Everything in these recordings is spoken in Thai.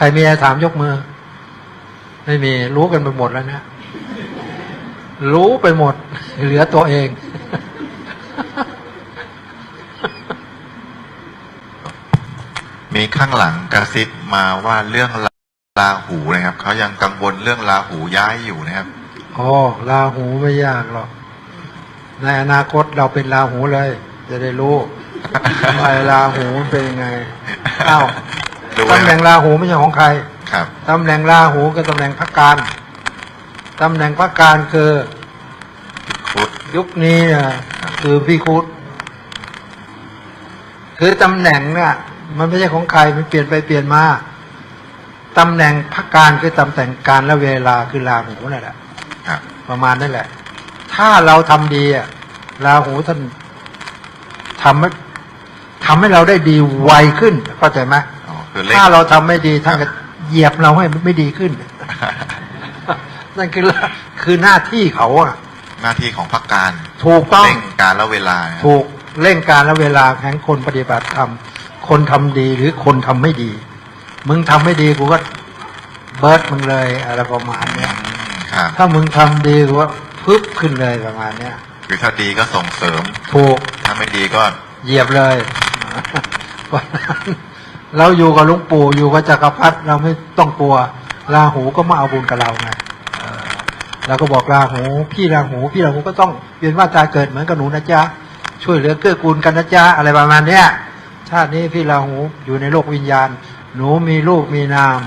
ใครมีอะไรถามยกมือ ไม่มี รู้กันไปหมดแล้วนะ รู้ไปหมด เหลือตัวเอง มีข้างหลังกระซิบมาว่าเรื่องลาหูนะครับ เขายังกังวลเรื่องลาหูย้ายอยู่นะครับอ๋อลาหูไม่ยากหรอก ในอนาคตเราเป็นลาหูเลย จะได้รู้ว่าไอ้ลาหูมันเป็นยังไงอ้าว ดูไว้ตำแหน่งลาหูไม่ใช่ของใคร ครับ ตำแหน่งลาหูก็ตำแหน่งพักการ ตำแหน่งพักการคือคุดยุคนี้น่ะคือพี่คุดคือตำแหน่งเนี่ยมันไม่ใช่ของใครมันเปลี่ยนไปเปลี่ยนมา ตำแหน่งพักการคือตำแหน่งการและเวลาคือลาหูนั่นแหละครับประมาณนั่นแหละ ถ้าเราทำดีอะราหูท่านทำให้ทำให้เราได้ดีไวขึ้นเข้าใจไหมอ๋อ คือเร่งถ้าเราทำไม่ดีท่านก็เหยียบเราให้ไม่ดีขึ้น นั่นคือคือหน้าที่เขาอะหน้าที่ของพักการ ถูกต้องเร่งการและเวลานะครับถูกเร่งการและเวลาแห่งคนปฏิบัติธรรมคนทำดีหรือคนทำไม่ดี มึงทำไม่ดีกูก็เบิร์ดมึงเลยอะไรประมาณเนี้ยอืมครับถ้ามึงทำดีกูก็พึบขึ้นเลยประมาณเนี้ยคือถ้าดีก็ส่งเสริม ถูกถ้าไม่ดีก็เหยียบเลยวันนั้น เราอยู่กับลุงปู่อยู่กับจักรพรรดิเราไม่ต้องกลัวราหูก็มาเอาบุญกับเราไงเราก็บอกราหูพี่ราหูพี่ราหูก็ต้องเวียนว่าตายเกิดเหมือนกับหนูนะจ๊ะช่วยเหลือเกื้อกูลกันนะจ๊ะอะไรประมาณเนี้ยชาตินี้พี่ราหูอยู่ในโลกวิญญาณ หนูมีลูกมีนาม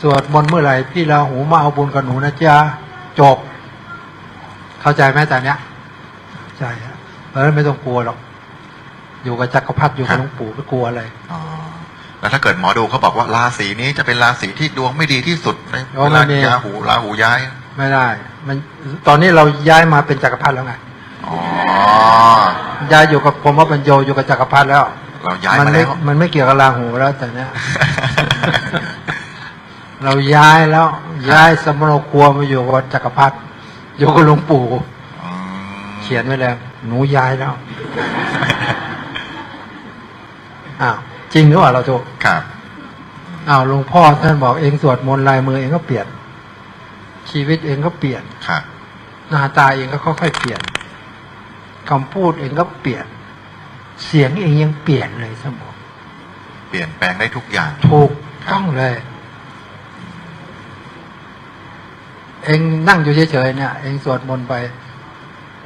สวดมนต์เมื่อไหร่พี่ราหูมาเอาบุญกับหนูนะจ๊ะจบ เข้าใจไหมตอนเนี้ยใช่ฮะเพราะฉะนั้นไม่ต้องกลัวหรอกอยู่กับจักรพรรดิอยู่กับหลวงปู่ไม่กลัวอะไรอ๋อ แล้วถ้าเกิดหมอดูเขาบอกว่าราศีนี้จะเป็นราศีที่ดวงไม่ดีที่สุดในอ๋อเวลาไม่มีราหูราหูย้าย ไม่ได้ มันตอนนี้เราย้ายมาเป็นจักรพรรดิแล้วไงอ๋อย้ายอยู่กับผมว่าเป็นโยอยู่กับจักรพรรดิแล้ว เราย้ายมัมาไม่แล้วมันไม่เกี่ยวกับราหูแล้วแต่เนี้ยเราย้ายแล้ว ย้ายสมโนครัวมาอยู่กับจักรพรรดิอยู่กับหลวงปู่อืมเขียนไว้แล้ว หนูย้ายแล้วอ้าว จริงหรือเปล่าเราถูกครับอ้าวหลวงพ่อท่านบอกเองสวดมนต์ลายมือเองก็เปลี่ยน ชีวิตเองก็เปลี่ยนครับหน้าตาเองก็ค่อยๆเปลี่ยนคำพูดเองก็เปลี่ยน เสียงเองยังเปลี่ยนเลยสมองเปลี่ยนแปลงได้ทุกอย่างถูกต้องเลย เองนั่งอยู่เฉยๆเนี่ยเองสวดมนต์ไป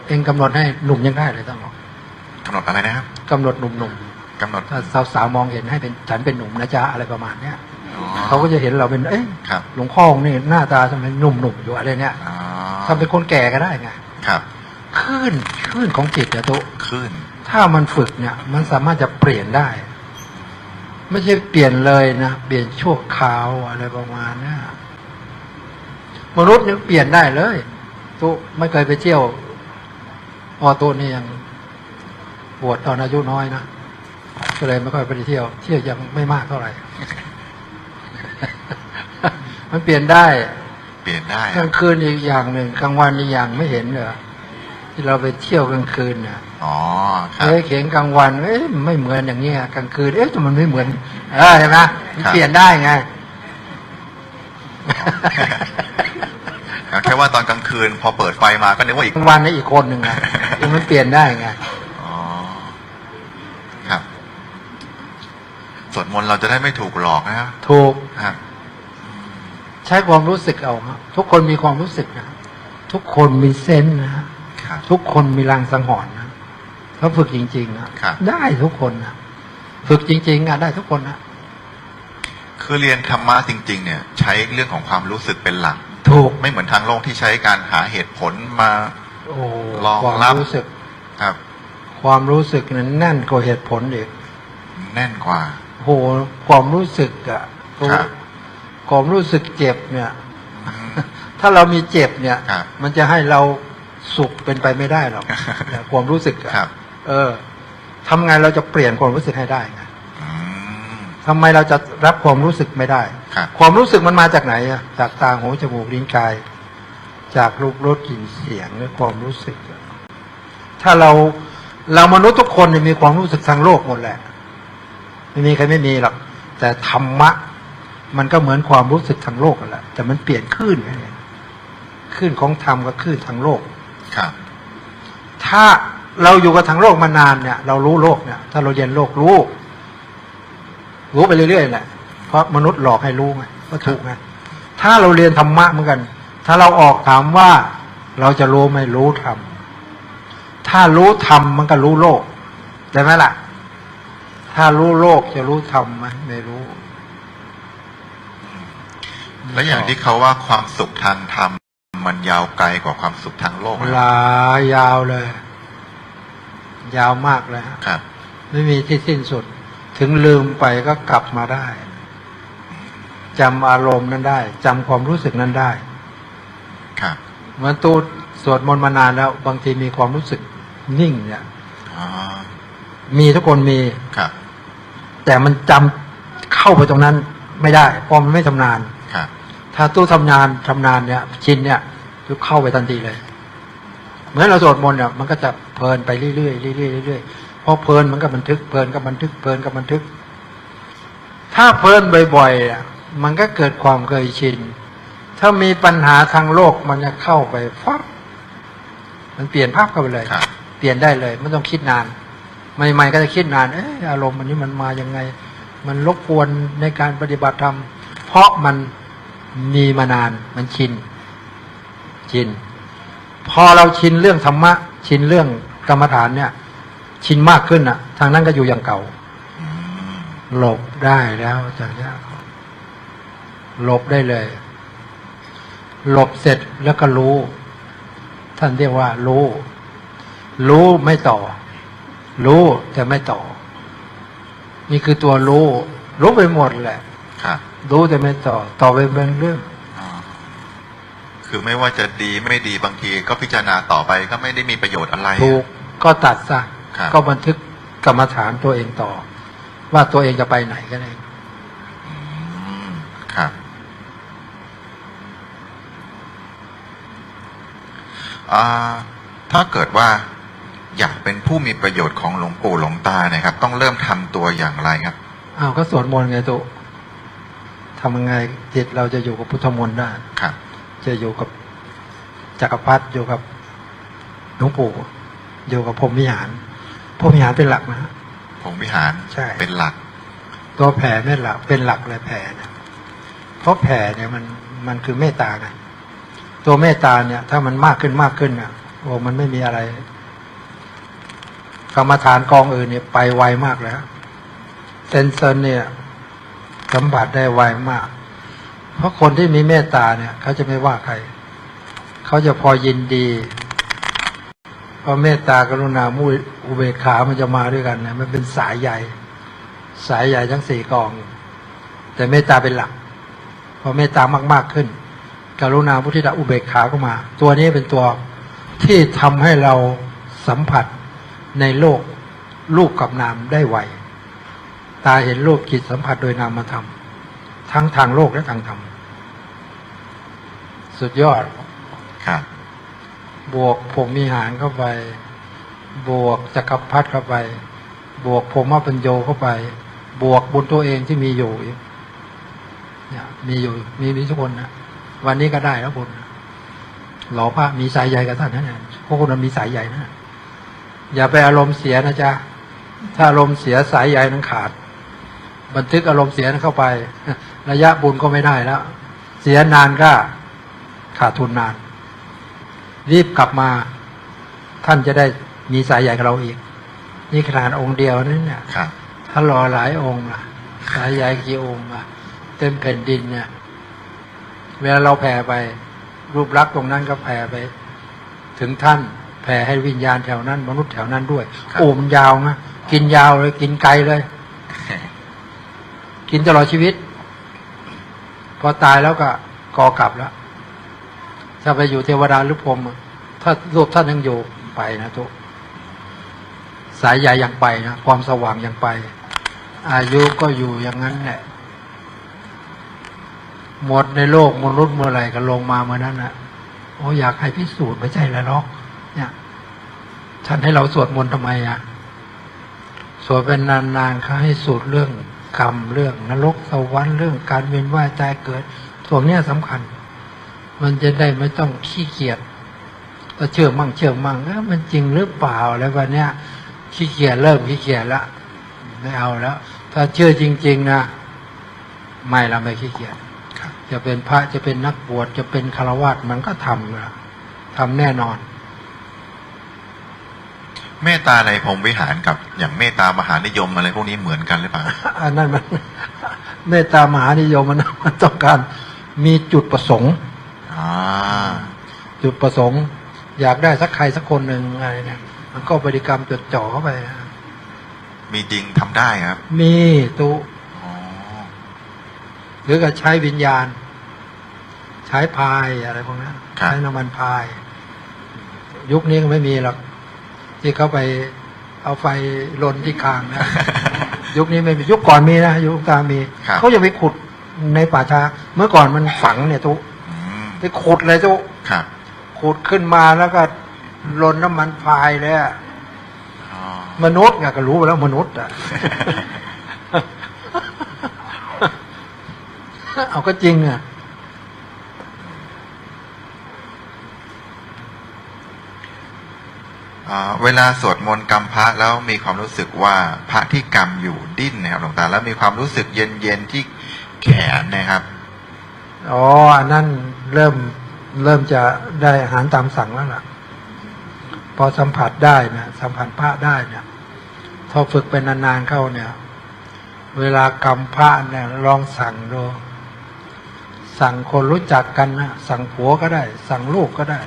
เองกำหนดให้หนุ่มยังได้เลยต้องบอกกำหนดอะไรนะครับกำหนดหนุ่ม กำหนดๆถ้าสาวๆมองเห็นให้เป็นฉันเป็นหนุ่มนะจ๊ะอะไรประมาณเนี้ยอ๋อเขาก็จะเห็นเราเป็น เอ๊ะครับหลวงพ่อองค์นี่หน้าตาทำไมหนุ่มๆอยู่อะไรเนี่ยอ๋อทำเป็นคนแก่ก็ได้ไงครับคลื่นคลื่นของจิตอะตุขึ้นถ้ามันฝึกเนี่ย มันสามารถจะเปลี่ยนได้ ไม่ใช่เปลี่ยนเลยนะเปลี่ยนชั่วคราวอะไรประมาณเนี้ยมนุษย์เนี่ยเปลี่ยนได้เลยตุไม่เคยไปเที่ยวออตุนี่ยังบวชตอนอายุน้อยนะ ก็เลยไม่ค่อยไปเที่ยว เที่ยวยังไม่มากเท่าไหร่ มันเปลี่ยนได้เปลี่ยนได้กลางคืนอีกอย่างหนึ่งกลางวันอีกอย่างไม่เห็นเหรอที่เราไปเที่ยวกลางคืนเนี่ยอ๋อครับเอ้ยเขียนกลางวันเอ้ยมันไม่เหมือนอย่างเงี้ยกลางคืนเอ๊ะทำไมมันไม่เหมือนเออเห็นไหมมันครับเปลี่ยนได้ไงแค่ว่าตอนกลางคืน พอเปิดไฟมาก็นึกว่าอีกกลางวันนี่อีกคนหนึ่งไงมันเปลี่ยนได้ไง อ๋อ ครับ สวดมนต์เราจะได้ไม่ถูกหลอกนะครับถูกครับใช้ความรู้สึกเอาครับทุกคนมีความรู้สึกนะทุกคนมีเซนส์นะฮะครับทุกคนมีรางสังหรณ์นะถ้าฝึกจริงๆนะครับได้ทุกคนนะฝึกจริงๆอะได้ทุกคนนะคือเรียนธรรมะจริง ๆ เนี่ย ใช้เรื่องของความรู้สึกเป็นหลัก ถูกไม่เหมือนทางโลกที่ใช้การหาเหตุผลมาโอ้รองความรับรู้สึกครับ ความรู้สึกนั้นแน่นกว่าเหตุผลอีกแน่นกว่า โหความรู้สึกอะตัวครับความรู้สึกเจ็บเนี่ยอืมถ้าเรามีเจ็บเนี่ยครับมันจะให้เราสุขเป็นไปไม่ได้หรอกแต่ความรู้สึกอะครับ เออทำไงเราจะเปลี่ยนความรู้สึกให้ได้ไงอืมทำไมเราจะรับความรู้สึกไม่ได้ครับความรู้สึกมันมาจากไหนอะจากตาหูจมูกลิ้นกาย จากรูปรสกลิ่นเสียงหรือความรู้สึกอะถ้าเราเรามนุษย์ทุกคนเนี่ยมีความรู้สึกทางโลกหมดแหละ ไม่มีใครไม่มีหรอกแต่ธรรมะ มันก็เหมือนความรู้สึกทางโลกนั่นแหละแต่มันเปลี่ยนคลื่นไงคลื่นของธรรมกับคลื่นทางโลก ครับ ถ้าเราอยู่กับทางโลกมานานเนี่ย เรารู้โลกเนี่ย ถ้าเราเรียนโลกรู้ รู้ไปเรื่อยๆแหละ เพราะมนุษย์หลอกให้รู้ไงก็ถูกไง ถ้าเราเรียนธรรมะเหมือนกัน ถ้าเราออกถามว่าเราจะรู้ไหมรู้ธรรม ถ้ารู้ธรรมมันก็รู้โลกใช่ไหมล่ะ ถ้ารู้โลกจะรู้ธรรมไหมไม่รู้ แล้วอย่างที่เขาว่าความสุขทางธรรมมันยาวไกลกว่าความสุขทางโลกนะลายาวเลย ยาวมากเลยฮะครับ ไม่มีที่สิ้นสุด ถึงลืมไปก็กลับมาได้จำอารมณ์นั้นได้จำความรู้สึกนั้นได้ ครับเหมือนตูสวดมนต์มานานแล้ว บางทีมีความรู้สึกนิ่งเนี่ยอ๋อมีทุกคนมีครับ แต่มันจำเข้าไปตรงนั้นไม่ได้เพราะมันไม่ชำนาญครับถ้าตู้ทำงานชำนาญเนี่ยชินเนี่ยจะเข้าไปทันทีเลยเหมือนเราสวดมนต์เนี่ยมันก็จะเพลินไปเรื่อยๆเรื่อยๆเรื่อยๆพอเพลินมันก็บันทึกเพลินก็บันทึกเพลินก็บันทึก ถ้าเพลินบ่อยๆอะมันก็เกิดความเคยชิน ถ้ามีปัญหาทางโลกมันจะเข้าไปฟับมันเปลี่ยนภาพเข้าไปเลยครับเปลี่ยนได้เลยไม่ต้องคิดนาน ใหม่ๆก็จะคิดนานเอออารมณ์มันนี้มันมายังไง มันรบกวนในการปฏิบัติธรรม เพราะมันมีมานานมันชินชิน พอเราชินเรื่องธรรมะ ชินเรื่องกรรมฐานเนี่ย ชินมากขึ้นอะ ทางนั้นก็อยู่อย่างเก่า หลบได้แล้วจากนี้หลบได้เลย หลบเสร็จแล้วก็รู้ ท่านเรียกว่า รู้ รู้ไม่ต่อ รู้แต่ไม่ต่อ นี่คือตัวรู้ รู้ไปหมดแหละครับรู้แต่ไม่ต่อ ต่อไปเป็นเรื่องอ๋อคือไม่ว่าจะดีไม่ดีบางทีก็พิจารณาต่อไปก็ไม่ได้มีประโยชน์อะไรถูกก็ตัดซะครับก็บันทึกกรรมฐานตัวเองต่อ ว่าตัวเองจะไปไหนก็ได้อืมครับอ่าถ้าเกิดว่า อยากเป็นผู้มีประโยชน์ของหลวงปู่หลวงตาเนี่ยครับ ต้องเริ่มทำตัวอย่างไรครับอ้าวก็สวดมนต์ไงตุทำยังไงจิตเราจะอยู่กับพุทธมนต์ได้ครับ จะอยู่กับจักรพรรดิอยู่กับหลวงปู่อยู่กับพรหมวิหารพรหมวิหารเป็นหลักนะฮะผมวิหารใช่เป็นหลัก ตัวแผ่ไม่หลักเป็นหลักเลยแผ่เนี่ยเพราะแผ่เนี่ยมันมันคือเมตตาไงตัวเมตตาเนี่ย ถ้ามันมากขึ้นมากขึ้นเนี่ยโอ้มันไม่มีอะไร กรรมฐานกองอื่นเนี่ยไปไวมากแล้วเซนเซนเนี่ยสัมผัสได้ไวมาก เพราะคนที่มีเมตตาเนี่ย เขาจะไม่ว่าใคร เขาจะพอยินดีเพราะเมตตากรุณามุอุเบกขามันจะมาด้วยกันนี่ยมันเป็นสายใหญ่ สายใหญ่ทั้งสี่กอง แต่เมตตาเป็นหลักพอเมตตามาก ๆขึ้น กรุณาพุทธิตาอุเบกขาก็มา ตัวนี้เป็นตัวที่ทำให้เราสัมผัส ในโลกรูปกับนามได้ไวตาเห็นรูปจิตสัมผัสโดยนามธรรมทั้งทางโลกและทางธรรมสุดยอดครับบวกผมมีหารเข้าไป บวกจักรพรรดิเข้าไป บวกผมว่าปัญโยเข้าไป บวกบุญตัวเองที่มีอยู่อีกเนี่ยมีอยู่มีมีทุกคนนะวันนี้ก็ได้แล้วบุญหล่อพระมีสายใหญ่กับท่านนะเนี่ยพวกคนนั้นมีสายใหญ่นะ อย่าไปอารมณ์เสียนะจ๊ะ ถ้าอารมณ์เสียสายใหญ่นั้นขาด บันทึกอารมณ์เสียนั้นเข้าไป ระยะบุญก็ไม่ได้แล้ว เสียนานก็ขาดทุนนาน รีบกลับมาท่านจะได้มีสายใหญ่กับเราอีก นี่ขนาดองค์เดียวนั่นเนี่ยครับถ้ารอหลายองค์ล่ะ สายใหญ่กี่องค์ล่ะ เต็มแผ่นดินเนี่ยเวลาเราแผ่ไป รูปลักษณ์ตรงนั้นก็แผ่ไป ถึงท่านแผ่ให้วิญญาณแถวนั้น มนุษย์แถวนั้นด้วยครับโอ้มันยาวนะกินยาวเลยกินไกลเลย กินตลอดชีวิต พอตายแล้วก็กอกลับแล้วถ้าไปอยู่เทวดาหรือพรหมอะถ้ารูปท่านยังอยู่ไปนะทุกสายใหญ่ยังไปนะความสว่างยังไป อายุก็อยู่อย่างนั้นแหละหมดในโลกมนุษย์เมื่อไหร่ก็ลงมาเมื่อนั้นนะโอ้อยากให้พิสูจน์ไม่ใช่แล้วหรอก เนี่ยท่านให้เราสวดมนต์ทำไมอะสวดเป็นนานๆเขาให้สูตรเรื่องกรรมเรื่อง นรกสวรรค์เรื่องการเวียนว่ายตายเกิดส่วนเนี้ยสำคัญ มันจะได้ไม่ต้องขี้เกียจก็เชื่อมั่งเชื่อมั่งเออมันจริงหรือเปล่าอะไรแบบเนี้ยขี้เกียจเริ่มขี้เกียจละไม่เอาแล้ว ถ้าเชื่อจริง ๆนะไม่ละไม่ขี้เกียจจะเป็นพระจะเป็นนักบวชจะเป็นคาวาสมันก็ทำละทำแน่นอน เมตตาในพรหมวิหารกับอย่างเมตตามหานิยมอะไรพวกนี้เหมือนกันหรือเปล่าอันนั้นมันเมตตามหานิยมมันมันต้องการมีจุดประสงค์อ่าจุดประสงค์ อยากได้สักใครสักคนหนึ่งอะไรเนี่ยมันก็บริกรรมจดจ่อเข้าไป มีจริงทำได้ครับ มีตุอ๋อหรือก็ใช้วิญญาณ ใช้พายอะไรพวกนั้นใช้น้ำมันพาย ยุคนี้ก็ไม่มีหรอก ที่เขาไปเอาไฟลนที่คางนะ ยุคนี้ไม่มียุคก่อนมีนะยุคตามมีครับเขาจะไปขุดในป่าช้าเมื่อก่อนมันฝังเนี่ยทุกอืมไปขุดเลยทุกครับ ขุดขึ้นมาแล้วก็ลนน้ำมันพายเลยอะอ๋อมนุษย์ไงก็รู้ไปแล้วมนุษย์อะเอาก็จริงอะ อ่า เวลาสวดมนต์กรรมพระแล้วมีความรู้สึกว่าพระที่กรรมอยู่ดิ้นนะครับหลวงตาแล้วมีความรู้สึกเย็นๆที่แขนนะครับอ๋ออันนั้นเริ่มเริ่มจะได้อาหารตามสั่งแล้วล่ะ พอสัมผัสได้นะสัมผัสพระได้เนี่ยพอฝึกเป็นนานๆเข้าเนี่ย เวลากรรมพระเนี่ยลองสั่งดูสั่งคนรู้จักกันนะสั่งผัวก็ได้ สั่งลูกก็ได้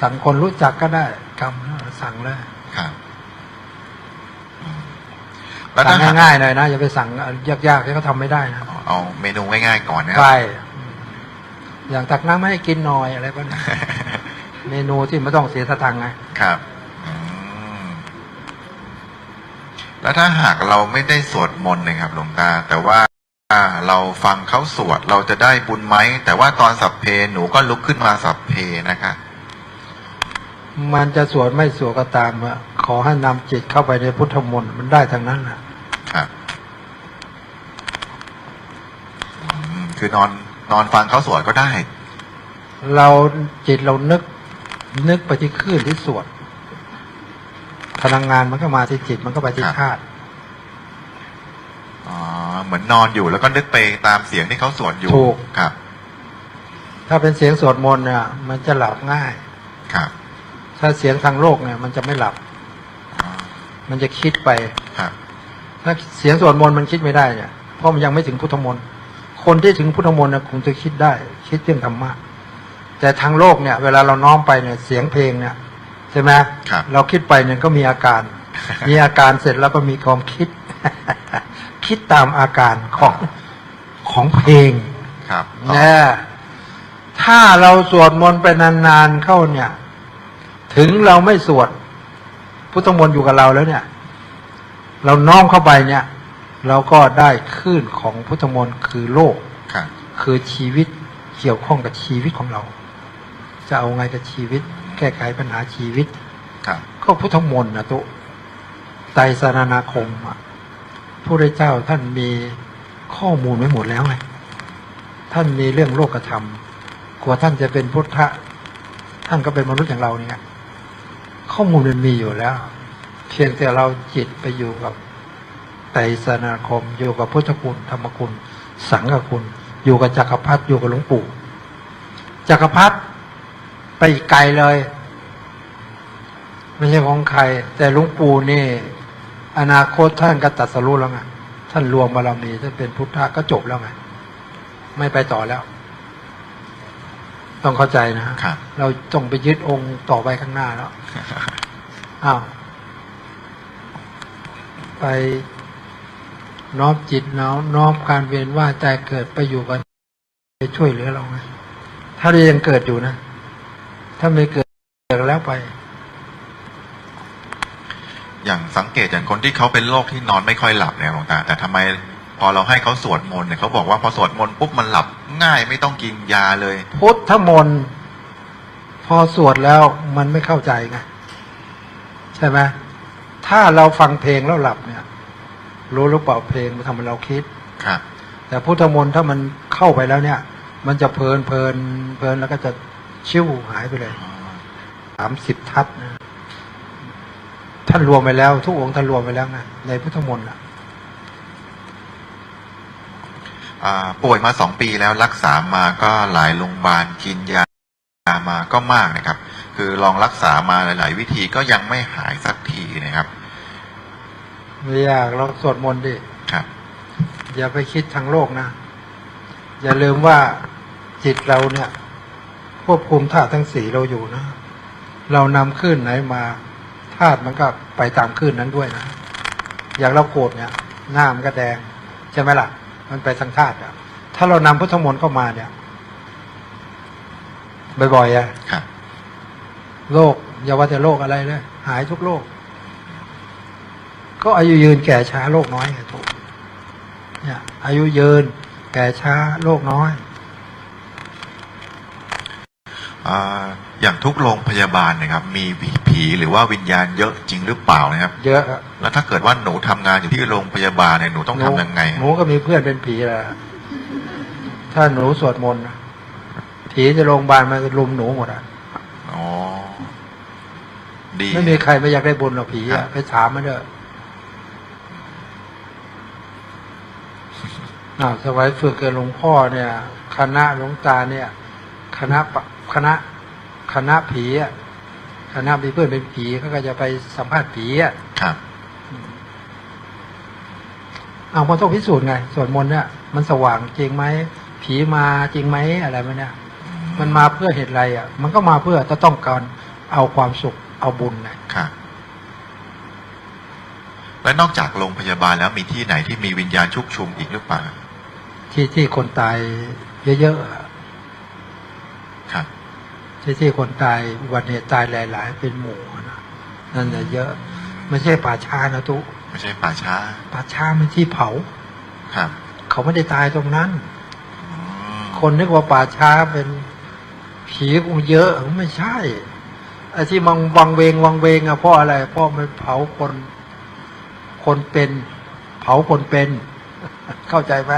สั่งคนรู้จักก็ได้กรรมนะ สั่งเลยครับอืมแล้วสั่ถ้างหากง่ายๆหน่อยนะอย่าไปสั่งยากๆที่เขาทำไม่ได้นะเอาเมนูง่ายๆก่อนนะครับ ใช่อย่างตักน้ำให้กินหน่อยอะไรพวกนี้ เมนูที่ไม่ต้องเสียสตังค์ไงครับอืมแล้วถ้าหากเราไม่ได้สวดมนต์นะครับหลวงตา แต่ว่าเราฟังเขาสวดเราจะได้บุญไหมแต่ว่าตอนสัพเพหนูก็ลุกขึ้นมาสัพเพนะคะ มันจะสวดไม่สวดก็ตามอะขอให้นำจิตเข้าไปในพุทธมนต์มันได้ทั้งนั้นแหละครับอืมคือนอนนอนฟังเขาสวดก็ได้ เราจิตเรานึก นึกไปที่คลื่นที่สวดพลังงานมันก็มาที่จิตมันก็ไปที่ครับธาตุอ๋อเหมือนนอนอยู่แล้วก็นึกไปตามเสียงที่เขาสวดอยู่ถูกครับ ถ้าเป็นเสียงสวดมนต์เนี่ยมันจะหลับง่ายครับ ถ้าเสียงทางโลกเนี่ย มันจะไม่หลับอ๋อมันจะคิดไปครับถ้าเสียงสวดมนต์มันคิดไม่ได้เนี่ยเพราะมันยังไม่ถึงพุทธมนต์คนที่ถึงพุทธมนต์นะคงจะคิดได้ คิดเรื่องธรรมะแต่ทางโลกเนี่ย เวลาเราน้อมไปเนี่ยเสียงเพลงเนี่ยใช่ไหมครับเราคิดไปเนี่ยก็มีอาการ มีอาการเสร็จแล้วก็มีความคิด คิดตามอาการของของเพลงครับนะถ้าเราสวดมนต์ไปนานๆเข้าเนี่ย ถึงเราไม่สวด พุทธมนต์อยู่กับเราแล้วเนี่ย เราน้อมเข้าไปเนี่ย เราก็ได้คลื่นของพุทธมนต์คือโลกครับคือชีวิตเกี่ยวข้องกับชีวิตของเรา จะเอาไงกับชีวิต แก้ไขปัญหาชีวิตครับก็พุทธมนต์นะตุไตรสรณาคมอะพระพุทธเจ้าท่านมีข้อมูลไว้หมดแล้วไงท่านมีเรื่องโลกธรรม กว่าท่านจะเป็นพุทธะ ท่านก็เป็นมนุษย์อย่างเราเนี่ย ข้อมูลมันมีอยู่แล้ว เพียงแต่เราจิตไปอยู่กับไตรสรณาคม อยู่กับพุทธคุณ ธรรมคุณ สังฆคุณ อยู่กับจักรพรรดิอยู่กับหลวงปู่จักรพรรดิไปอีกไกลเลยไม่ใช่ของใคร แต่หลวงปู่นี่ อนาคตท่านก็ตัดสรู้แล้วไงท่านรวมบารมีท่านเป็นพุทธะก็จบแล้วไงไม่ไปต่อแล้ว ต้องเข้าใจนะฮะครับ เราต้องไปยึดองค์ต่อไปข้างหน้าแล้วอ้าวไปน้อมจิตน้อมน้อมการเวียนว่ายใจเกิดไปอยู่กันไปช่วยเหลือเราไงถ้าเรายังเกิดอยู่นะ ถ้าไม่เกิดเกิดแล้วไป อย่างสังเกตอย่างคนที่เขาเป็นโรคที่นอนไม่ค่อยหลับเนี่ยหลวงตาแต่ทำไม พอเราให้เขาสวดมนต์เนี่ยเขาบอกว่าพอสวดมนต์ปุ๊บมันหลับง่ายไม่ต้องกินยาเลย พุทธมนต์พอสวดแล้วมันไม่เข้าใจไงใช่ไหมถ้าเราฟังเพลงแล้วหลับเนี่ย รู้หรือเปล่าเพลงมันทำให้เราคิดครับ แต่พุทธมนต์ถ้ามันเข้าไปแล้วเนี่ย มันจะเพลินเพลินเพลินแล้วก็จะชิวหายไปเลยอ๋อสามสิบทัศนะท่านรวมไปแล้ว ทุกองค์ท่านรวมไปแล้วไงในพุทธมนต์อะ อ่า ป่วยมาสองปีแล้วรักษามาก็หลายโรงพยาบาลกินยามาก็มากนะครับ คือลองรักษามาหลาย ๆ วิธีก็ยังไม่หายสักทีนะครับไม่ยากเราสวดมนต์ดิครับ อย่าไปคิดทางโลกนะ อย่าลืมว่าจิตเราเนี่ย ควบคุมธาตุทั้งสี่เราอยู่นะ เรานำคลื่นไหนมาธาตุมันก็ไปตามคลื่นนั้นด้วยนะ อย่างเราโกรธเนี่ยหน้ามันก็แดง ใช่ไหมล่ะ มันไปทางธาตุอะถ้าเรานำพุทธมนต์เข้ามาเนี่ยบ่อยๆอะครับโรคอย่าว่าแต่โรคอะไรเลยหายทุกโรคก็อายุยืนแก่ช้าโรคน้อยไงทุกเนี่ยอายุยืนแก่ช้าโรคน้อย อ่าอย่างทุกโรงพยาบาลนะครับ มีผีหรือว่าวิญญาณเยอะจริงหรือเปล่านะครับ เยอะอะแล้วถ้าเกิดว่าหนูทำงานอยู่ที่โรงพยาบาลเนี่ยหนูต้องทำยังไงหนูก็มีเพื่อนเป็นผีแหละถ้าหนูสวดมนต์นะผีในโรงพยาบาลมันลุมหนูหมดอะ อ๋อดี ไม่มีใครไม่อยากได้บุญหรอกผีครัอะบ ไปถามมันเถอะอ้าวสมัยฝึกกับหลวงพ่อเนี่ย คณะหลวงตาเนี่ย คณะปะ คณะคณะผีอะคณะมีเพื่อนเป็นผีเขาก็จะไปสัมภาษณ์ผีอะครับเอามันต้องพิสูจน์ไงสวดมนต์เนี่ยมันสว่างจริงไหมผีมาจริงไหมอะไรมันเนี่ย มันมาเพื่อเหตุอะไรอะ มันก็มาเพื่อจะต้องการเอาความสุขเอาบุญไงครับและนอกจากโรงพยาบาลแล้วมีที่ไหนที่มีวิญญาณชุกชุมอีกหรือเปล่าที่ที่คนตายเยอะๆอะครับ ที่ที่คนตายอุบัติเหตุตายหลาย ๆ เป็นหมู่นะนั่นจะเยอะ ไม่ใช่ป่าช้านะทุกไม่ใช่ป่าช้า ป่าช้ามันที่เผา ครับ เขาไม่ได้ตายตรงนั้นอืมคนนึกว่าป่าช้าเป็นผีกูเยอะไม่ใช่ไอ้ที่มังวังเวงวังเวงอะเพราะอะไรเพราะมันเผาคน คนเป็น เผาคนเป็น เข้าใจไหม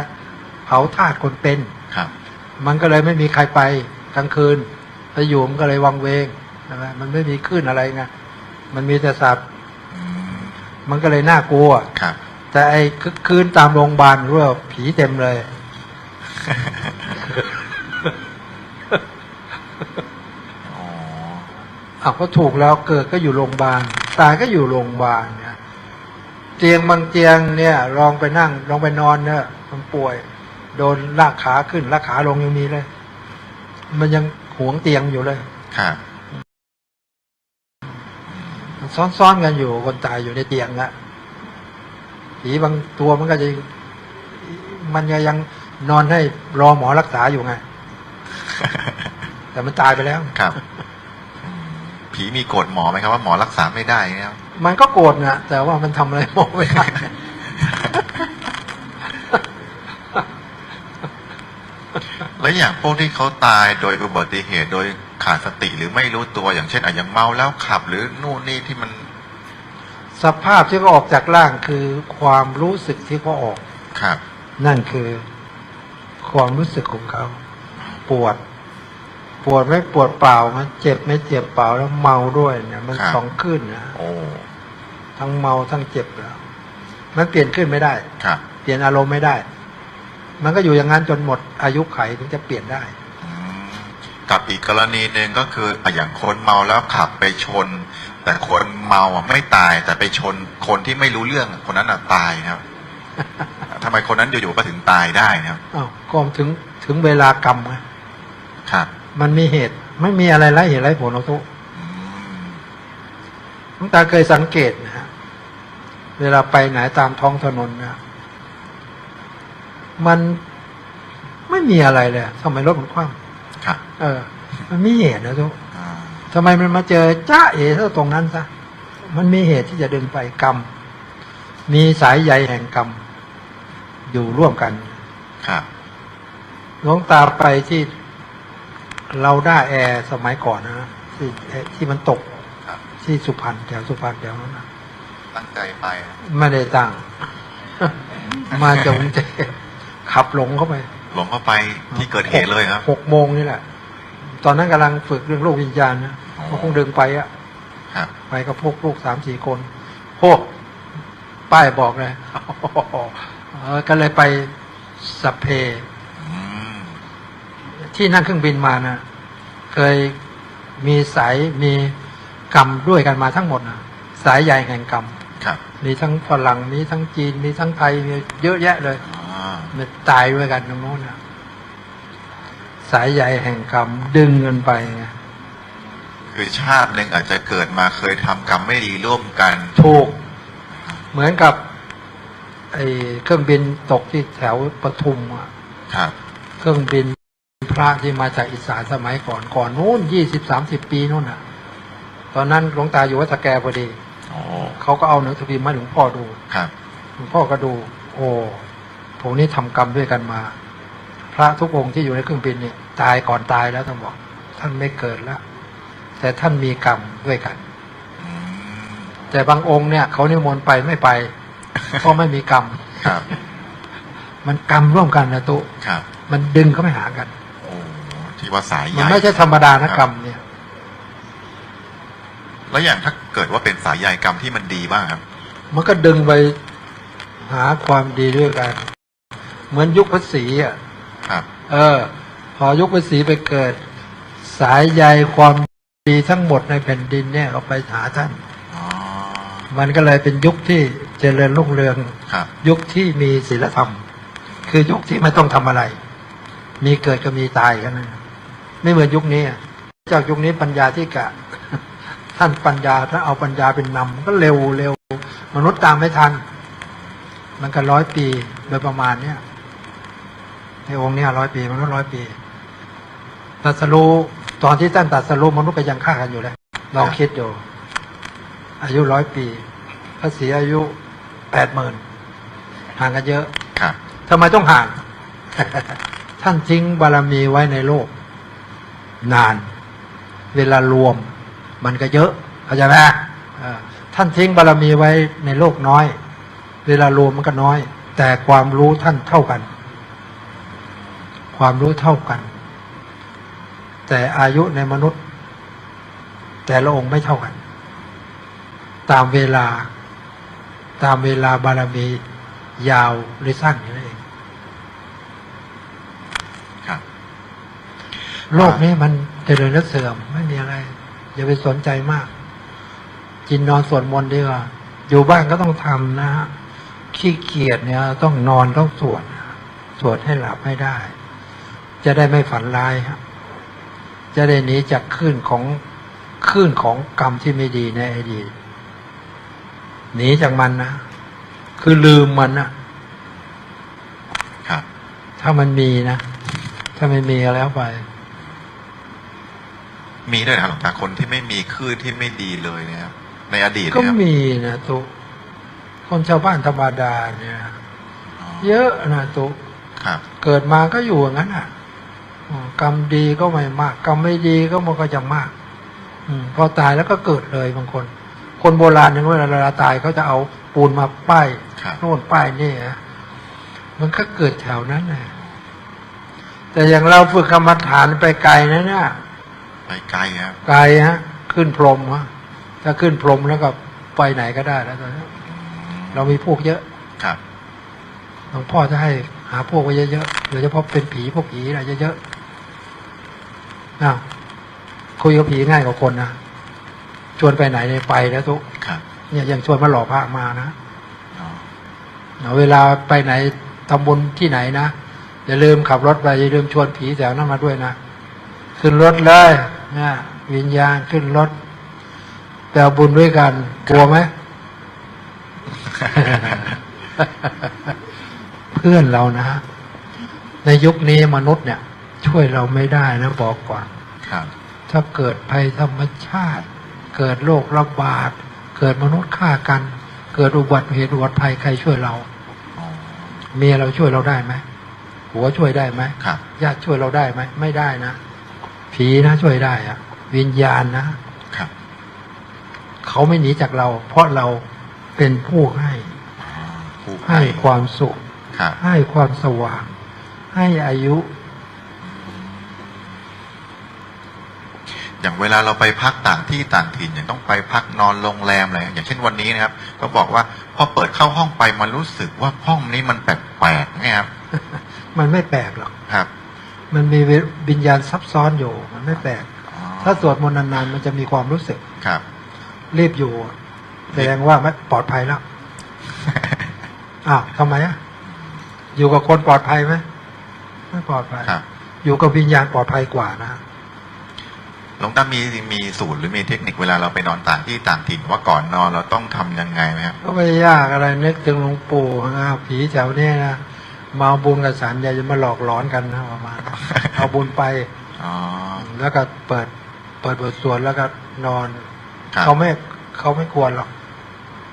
เผาธาตุคนเป็นครับ มันก็เลยไม่มีใครไปกลางคืน ไปอยู่มันก็เลยวังเวงใช่ไหมมันไม่มีคลื่นอะไรไงมันมีแต่สัตว์อืมมันก็เลยน่ากลัวครับ แต่ไอ้คึกคืนตามโรงพยาบาลรู้ว่าผีเต็มเลยอ๋ออ้าวก็ถูกแล้วเกิดก็อยู่โรงพยาบาลตายก็อยู่โรงพยาบาลเนี่ยเตียงบางเตียงเนี่ย ลองไปนั่ง ลองไปนอนเนี่ยมันป่วย โดนลากขาขึ้นลากขาลงยังมีเลย มันยัง หวงเตียงอยู่เลยครับมันซ้อนๆกันอยู่คนตายอยู่ในเตียงละผีบางตัวมันก็จะ มันก็ยังนอนให้รอหมอรักษาอยู่ไง แต่มันตายไปแล้วครับอืมผีมีโกรธหมอไหมครับว่าหมอรักษาไม่ได้เนี่ยครับมันก็โกรธนะแต่ว่ามันทำอะไรหมอไม่ได้ แล้วอย่างพวกที่เขาตายโดยอุบัติเหตุโดยขาดสติหรือไม่รู้ตัวอย่างเช่นอะอย่างเมาแล้วขับ หรือนู่นนี่ที่มัน สภาพที่เขาออกจากร่างคือความรู้สึกที่เขาออกครับ นั่นคือ ความรู้สึกของเขาปวด ปวดไม่ปวดเปล่ามันเจ็บไม่เจ็บเปล่าแล้วเมาด้วยเนี่ยมันสองขึ้นนะโอ้ทั้งเมาทั้งเจ็บแล้วมันเปลี่ยนขึ้นไม่ได้ ครับ เปลี่ยนอารมณ์ไม่ได้ มันก็อยู่อย่างนั้นจนหมดอายุไขถึงจะเปลี่ยนได้อืมกับอีกกรณีหนึ่งก็คืออะอย่างคนเมาแล้วขับไปชน แต่คนเมาอะไม่ตาย แต่ไปชนคนที่ไม่รู้เรื่องคนนั้นอะตายนะครับทำไมคนนั้นอยู่ๆก็ถึงตายได้นะครับอ้าวก็ถึงถึงเวลากรรมไงครับ มันมีเหตุไม่มีอะไรไร้เหตุไร้ผลหรอกทุกอืมหลวงตาเคยสังเกตนะฮะเวลาไปไหนตามท้องถนนนะ มันไม่มีอะไรเลยทำไมรถมันคว่ครับำเออ มันมีเหตุนะทุกอ่าทำไมมันมาเจอจ้าเอ๋ซะตรงนั้นซะมันมีเหตุที่จะดึงไปกรรม มีสายใยแห่งกรรม อยู่ร่วมกัน ครับหลวงตาไปที่เราได้แอร์สมัยก่อนนะที่ที่มันตกครับที่สุพรรณแถวสุพรรณแถวนั้นนะตั้งใจไป ไม่ได้ตั้ง มาจากกรุงเทพ ขับหลงเข้าไป หลงเข้าไปที่เกิดเหตุเลยครับหกโมงนี่แหละ ตอนนั้นกำลังฝึกเรื่องโลกวิญญาณนะอ๋อมันคงดึงไปอะครับไปกับพวกลูกสามสี่คนโอ้ป้ายบอกเลยเออก็เลยไปสัพเพอืมที่นั่งเครื่องบินมานะเคยมีสายมีกรรมด้วยกันมาทั้งหมดนะสายใหญ่แห่งกรรมครับมีทั้งฝรั่งมีทั้งจีนมีทั้งไทยมีเยอะแยะเลยอ๋อ มันตายด้วยกันตรงโน้นนะสายใหญ่แห่งกรรมดึงเงินไปไงคือชาติหนึ่งอาจจะเกิดมาเคยทำกรรมไม่ดีร่วมกัน ถูก เหมือนกับ ไอ้เครื่องบินตกที่แถวปทุมอะครับ เครื่องบินพระที่มาจากอีสานสมัยก่อนก่อนนู้นยี่สิบสามสิบปีนู้นน่ะ ตอนนั้นหลวงตาอยู่วัดสแกพอดีโอ้เขาก็เอาหนังสือพิมพ์มาให้หลวงพ่อดูครับหลวงพ่อก็ดู โอ้ พวกนี้ทำกรรมด้วยกันมา พระทุกองค์ที่อยู่ในเครื่องบินนี่ตายก่อนตายแล้วต้องบอก ท่านไม่เกิดแล้ว แต่ท่านมีกรรมด้วยกันอืมแต่บางองค์เนี่ย เขานิมนต์ไปไม่ไปเพราะไม่มีกรรมครับ มันกรรมร่วมกันนะตุครับ มันดึงเขาไม่หากันโอ้ที่ว่าสายใหมันญ่ไม่ใช่ธรรมดานะกรรมเนี่ยแล้วอย่างถ้าเกิดว่าเป็นสายใยกรรมที่มันดีบ้างครับ มันก็ดึงไปหาความดีด้วยกัน เหมือนยุคพระศรีอะครับ เออ พอยุคพระศรีไปเกิด สายใยความดีทั้งหมดในแผ่นดินเนี่ยเอาไปหาท่านอ๋อมันก็เลยเป็นยุคที่เจริญรุ่งเรือง ครับ ยุคที่มีศีลธรรม คือยุคที่ไม่ต้องทำอะไร มีเกิดก็มีตายกันนะไม่เหมือนยุคนี้อะจากยุคนี้ปัญญาที่กะ ท่านปัญญาถ้าเอาปัญญาเป็นนำก็เร็วเร็วมนุษย์ตามไม่ทัน มันก็ร้อยปีโดยประมาณเนี้ย ในองค์เนี้ร้อยปีมนุษย์ร้อยปีตรัสรู้ตอนที่ท่านตรัสรู้มนุษย์ก็ยังฆ่ากันอยู่เลยลองคิดดูอายุร้อยปีพระศรีอายุแปดหมื่นห่างกันเยอะครับทำไมต้องห่าง ท่านทิ้งบารมีไว้ในโลก นาน เวลารวม มันก็เยอะเข้าใจไหมเออท่านทิ้งบารมีไว้ในโลกน้อย เวลารวมมันก็น้อย แต่ความรู้ท่านเท่ากัน ความรู้เท่ากัน แต่อายุในมนุษย์ แต่ละองค์ไม่เท่ากัน ตามเวลา ตามเวลาบารมียาวหรือสั้นอย่างนั้นเองครับโลกนี้มันเจริญและเสื่อมไม่มีอะไร อย่าไปสนใจมาก กินนอนสวดมนต์ดีกว่าอยู่บ้านก็ต้องทำนะฮะขี้เกียจเนี่ย ต้องนอนต้องสวดสวดให้หลับให้ได้ จะได้ไม่ฝันร้ายฮะจะได้หนีจากคลื่นของคลื่นของกรรมที่ไม่ดีในอดีตหนีจากมันนะคือลืมมันนะครับ ถ้ามันมีนะ ถ้าไม่มีก็แล้วไป มีด้วยนะครับหลวงตาคนที่ไม่มีคลื่นที่ไม่ดีเลยนะครับในอดีตก็นะครับมีนะตุคนชาวบ้านธรรมดาเนี่ยอ๋อเยอะนะตุครับเกิดมาก็อยู่อย่างนั้นอะอืม กรรมดีก็ไม่มาก กรรมไม่ดีก็มันก็จะมาก อืมพอตายแล้วก็เกิดเลยบางคน คนโบราณเนี่ยเวลาเวลาตายเขาจะเอาปูนมาป้ายครับโน่นป้ายนี่ฮะมันก็เกิดแถวนั้นแหละแต่อย่างเราฝึกกรรมฐานไปไกลนะเนี่ยไปไกลครับไกลฮะ ขึ้นพรหมฮะถ้าขึ้นพรหมแล้วก็ไปไหนก็ได้แล้วตอนนี้อืมเรามีพวกเยอะครับหลวงพ่อจะให้หาพวกไว้เยอะๆโดยเฉพาะเป็นผีพวกผีอะไรเยอะๆ อ้าวคุยกับผีง่ายกว่าคนนะชวนไปไหนเนี่ยไปแล้วทุกครับเนี่ยยังชวนมาหล่อพระมานะอ๋อเอาเวลาไปไหนทำบุญที่ไหนนะอย่าลืมขับรถไปอย่าลืมชวนผีแถวนั้นมาด้วยนะขึ้นรถเลยนะวิญญาณขึ้นรถแปลบุญด้วยกันกลัวไหมเพื่อนเรานะในยุคนี้มนุษย์เนี่ย ช่วยเราไม่ได้นะบอกก่อนครับถ้าเกิดภัยธรรมชาติ เกิดโรคระบาด เกิดมนุษย์ฆ่ากัน เกิดอุบัติเหตุอุบัติภัยใครช่วยเราอ๋อเมียเราช่วยเราได้ไหมผัวช่วยได้ไหมครับญาติช่วยเราได้ไหมไม่ได้นะผีนะช่วยได้อะวิญญาณนะครับเขาไม่หนีจากเรา เพราะเราเป็นผู้ให้อ๋อผู้ให้ความสุขครับให้ความสว่าง ให้อายุ อย่างเวลาเราไปพักต่างที่ต่างถิ่นอย่างต้องไปพักนอนโรงแรมอะไรอย่างเช่นวันนี้นะครับ ก็บอกว่าพอเปิดเข้าห้องไปมันรู้สึกว่าห้องนี้มันแปลกๆนะครับมันไม่แปลกหรอกครับ มันมีวิญญาณซับซ้อนอยู่ มันไม่แปลกอ๋อถ้าสวดมนต์นานๆมันจะมีความรู้สึกครับ รีบอยู่แสดงว่าไม่ปลอดภัยแล้วอ้าวทำไมอะอยู่กับคนปลอดภัยไหมไม่ปลอดภัยครับอยู่กับวิญญาณปลอดภัยกว่านะ หลวงตามีมีสูตรหรือมีเทคนิคเวลาเราไปนอนต่างที่ต่างถิ่นว่าก่อนนอนเราต้องทำยังไงไหมครับก็ไม่ยากอะไรนึกถึงหลวงปู่อ้าวผีแถวเนี้ยนะมาเอาบุญกับสารอย่าจะมาหลอกหลอนกันนะประมาณนั้นเอาบุญไปอ๋อแล้วก็เปิดเปิดบทสวดแล้วก็นอนครับเขาไม่เขาไม่ควรหรอก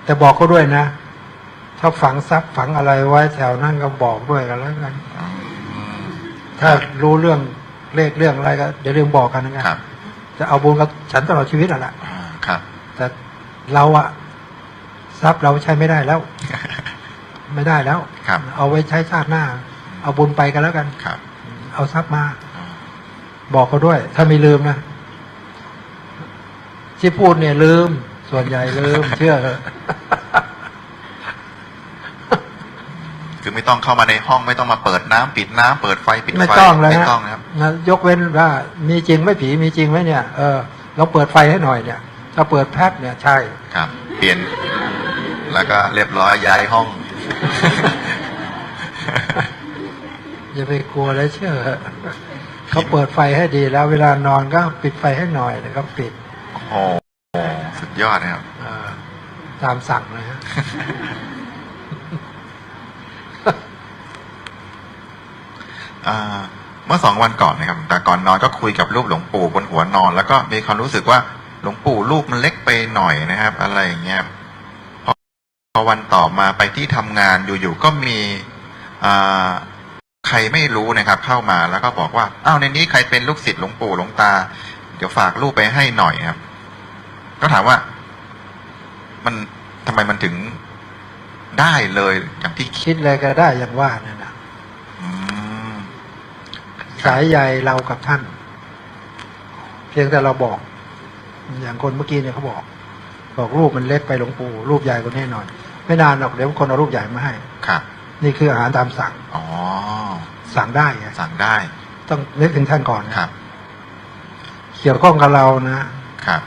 แต่บอกเขาด้วยนะ ถ้าฝังทรัพย์ฝังอะไรไว้แถวนั้นก็บอกด้วยกันแล้วกันอืมถ้ารู้เรื่องเลขเรื่องอะไรก็เดี๋ยวเรื่องบอกกันนะครับ จะเอาบุญกับฉันตลอดชีวิตอะแหละอ่าครับ แต่เราอะทรัพย์เราใช้ไม่ได้แล้ว ไม่ได้แล้วครับเอาไว้ใช้ชาติหน้า เอาบุญไปกันแล้วกันครับ เอาทรัพย์มาอ่าบอกเขาด้วย ถ้าไม่ลืมนะที่พูดเนี่ยลืม ส่วนใหญ่ลืม เชื่อเถอะ คือไม่ต้องเข้ามาในห้องไม่ต้องมาเปิดน้ำปิดน้ำเปิดไฟปิดไม่ไฟต้องเลยไม่นะต้องนะครับนะยกเว้นว่ามีจริงไหม่ผีมีจริงไหมเนี่ยเออเราเปิดไฟให้หน่อยเนี่ยถ้าเปิดแป๊บเนี่ยใช่ครับ เปลี่ยนแล้วก็เรียบร้อยย้ายห้องอย่าไปกลัวเลยเชื่อเถอะเขาเปิดไฟให้ดีแล้ว เวลานอนก็ปิดไฟให้หน่อยแล้วก็ปิดโอ้โหสุดยอดนะครับเออตามสั่งเลยฮะ อ่า เมื่อสองวันก่อนนะครับแต่ก่อนนอนก็คุยกับรูปหลวงปู่บนหัวนอน แล้วก็มีความรู้สึกว่าหลวงปู่รูปมันเล็กไปหน่อยนะครับ อะไรอย่างเงี้ยพอพอวันต่อมาไปที่ทำงานอยู่ๆก็มีใครไม่รู้นะครับ เข้ามาแล้วก็บอกว่าอ้าวในนี้ใครเป็นลูกศิษย์หลวงปู่หลวงตา เดี๋ยวฝากรูปไปให้หน่อยครับ ก็ถามว่ามันทำไมมันถึงได้เลยอย่างที่คิดคิดอะไรก็ได้อย่างว่านั่น สายใยเรากับท่าน เพียงแต่เราบอก อย่างคนเมื่อกี้เนี่ยเขาบอก บอกรูปมันเล็กไปหลวงปู่รูปใหญ่กว่านี้หน่อยไม่นานหรอกเดี๋ยวคนเอารูปใหญ่มาให้ครับนี่คืออาหารตามสั่งอ๋อสั่งได้ไงสั่งได้ ต้องนึกถึงท่านก่อนนะครับ เกี่ยวข้องกับเรานะครับ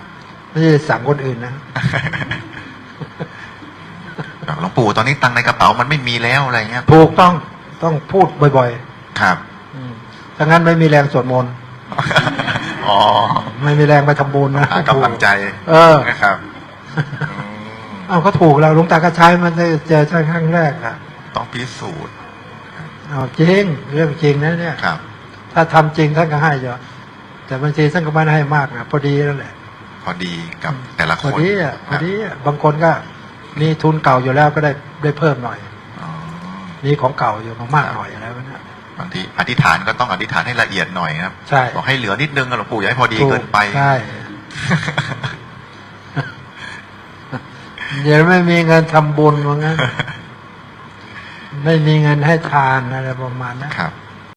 ไม่ใช่สั่งคนอื่นนะหลวงปู่ตอนนี้ตังค์ในกระเป๋ามันไม่มีแล้วอะไรเงี้ยถูกต้องต้องพูดบ่อยครับๆอืม ถ้างั้นไม่มีแรงสวดมนต์อ๋อไม่มีแรงไปทำบุญนะหากำลังใจ เออนะครับอืมเอาก็ถูกแล้วหลุงตาก็ใช้มันได้เจอใช้ครั้งแรกอะต้องพิสูจน์เอาจริงเรื่องจริงนะเนี่ยครับ ถ้าทำจริงท่านก็ให้เยอะแต่บางทีท่านก็ไม่ได้ให้มากนะพอดีนั่นแหละ พอดีกับแต่ละพคอนดีอะพคอรับดีอะบางคนก็มีทุนเก่าอยู่แล้วก็ได้ได้เพิ่มหน่อยอ๋อมีของเก่าอยู่มากๆหน่อยอะไรแบบนี้ บางทีอธิษฐานก็ต้องอธิษฐานให้ละเอียดหน่อยครับใช่บอกให้เหลือนิดนึงอะหลวงปู่อย่าให้พอดีถูเกินไปใช่เดี๋ยวไม่มีเงินทำบุญว่างั้นไม่มีเงินให้ทานอะไรประมาณนั้นครับ